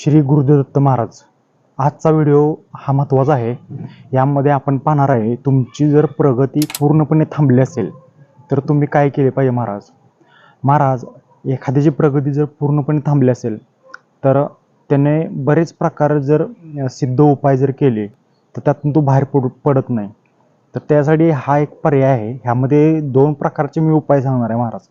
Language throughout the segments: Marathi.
श्री गुरुदत्त महाराज. आजचा व्हिडिओ हा महत्त्वाचा आहे. यामध्ये आपण पाहणार आहे तुमची जर प्रगती पूर्णपणे थांबली असेल तर तुम्ही काय केले पाहिजे महाराज? महाराज एखाद्याची प्रगती जर पूर्णपणे थांबली असेल तर त्याने बरेच प्रकार जर सिद्ध उपाय जर केले तर त्यातून तो बाहेर पडू पडत नाही. तर त्यासाठी हा एक पर्याय आहे. ह्यामध्ये दोन प्रकारचे मी उपाय सांगणार आहे महाराज.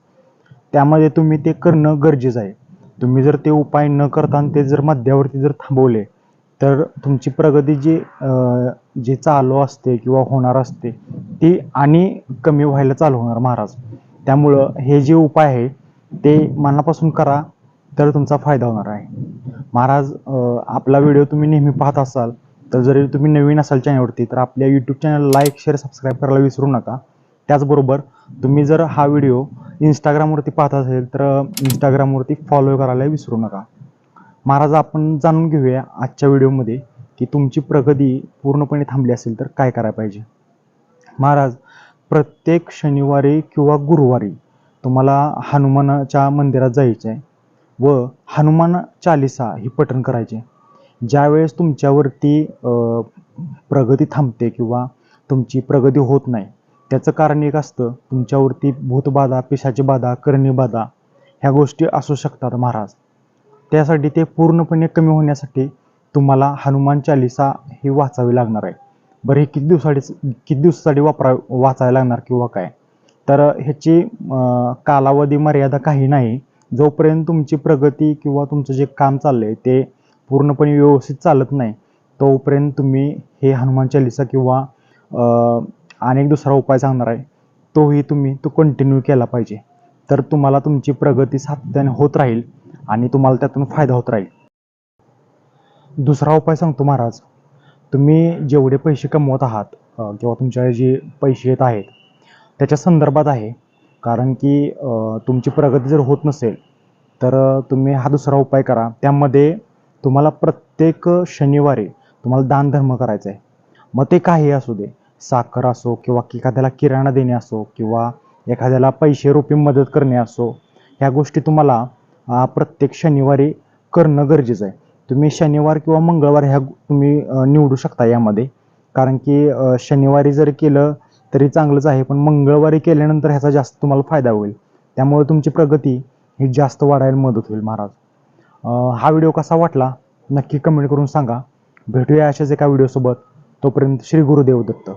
त्यामध्ये तुम्ही ते करणं गरजेचं आहे. तुम्ही जर ते उपाय न करता आणि ते जर मध्यावरती जर थांबवले तर तुमची प्रगती जी जे जी चालू असते किंवा होणार असते ती आणि कमी व्हायला चालू होणार महाराज. त्यामुळं हे जे उपाय आहे ते मनापासून करा तर तुमचा फायदा होणार आहे. महाराज आपला व्हिडिओ तुम्ही नेहमी पाहत असाल तर जरी तुम्ही नवीन असाल चॅनलवरती तर आपल्या YouTube channel like share subscribe करायला विसरू नका. त्याचबरोबर तुम्ही जर हा व्हिडिओ इंस्टाग्रामवरती पाहत असेल तर इंस्टाग्रामवरती फॉलो करायला विसरू नका. महाराज आपण जाणून घेऊया आजच्या व्हिडिओमध्ये की तुमची प्रगती पूर्णपणे थांबली असेल तर काय करायला पाहिजे? महाराज प्रत्येक शनिवारी किंवा गुरुवारी तुम्हाला हनुमानाच्या मंदिरात जायचं आहे व हनुमान चालिसा ही पठण करायचे. ज्यावेळेस तुमच्यावरती प्रगती थांबते किंवा तुमची प्रगती होत नाही त्याचं कारण एक असतं तुमच्यावरती भूतबाधा पिशाची बाधा करणी बाधा ह्या गोष्टी असू शकतात महाराज. त्यासाठी ते पूर्णपणे कमी होण्यासाठी तुम्हाला हनुमान चालिसा ही वाचावी लागणार आहे. बरं हे किती दिवसासाठी किती दिवसासाठी वापरा वाचायला लागणार किंवा काय? तर ह्याची कालावधी मर्यादा काही नाही. जोपर्यंत तुमची प्रगती किंवा तुमचं जे काम चाललं आहे ते पूर्णपणे व्यवस्थित चालत नाही तोपर्यंत तुम्ही हे हनुमान चालिसा किंवा आणि एक दुसरा उपाय सांगणार आहे. तोही तुम्ही तो कंटिन्यू केला पाहिजे. तर तुम्हाला तुमची प्रगती सातत्याने होत राहील आणि तुम्हाला त्यातून फायदा होत राहील. दुसरा उपाय सांगतो महाराज तुम्ही जेवढे पैसे कमवत आहात किंवा तुमच्या जे पैसे येत आहेत त्याच्या संदर्भात आहे. कारण की तुमची प्रगती जर होत नसेल तर तुम्ही हा दुसरा उपाय करा. त्यामध्ये तुम्हाला प्रत्येक शनिवारी तुम्हाला दानधर्म करायचा आहे मग ते काही असू दे. साखर असो किंवा एखाद्याला किराणा देणे असो किंवा एखाद्याला पैसे रुपये मदत करणे असो ह्या गोष्टी तुम्हाला प्रत्येक शनिवारी करणं गरजेचं आहे. तुम्ही शनिवार किंवा मंगळवार ह्या तुम्ही निवडू शकता यामध्ये. कारण की शनिवारी जर केलं तरी चांगलंच आहे पण मंगळवारी केल्यानंतर ह्याचा जास्त तुम्हाला फायदा होईल. त्यामुळे तुमची प्रगती ही जास्त वाढायला मदत होईल महाराज. हा व्हिडिओ कसा वाटला नक्की कमेंट करून सांगा. भेटूया अशाच एका व्हिडिओसोबत. तोपर्यंत श्री गुरुदेव दत्त.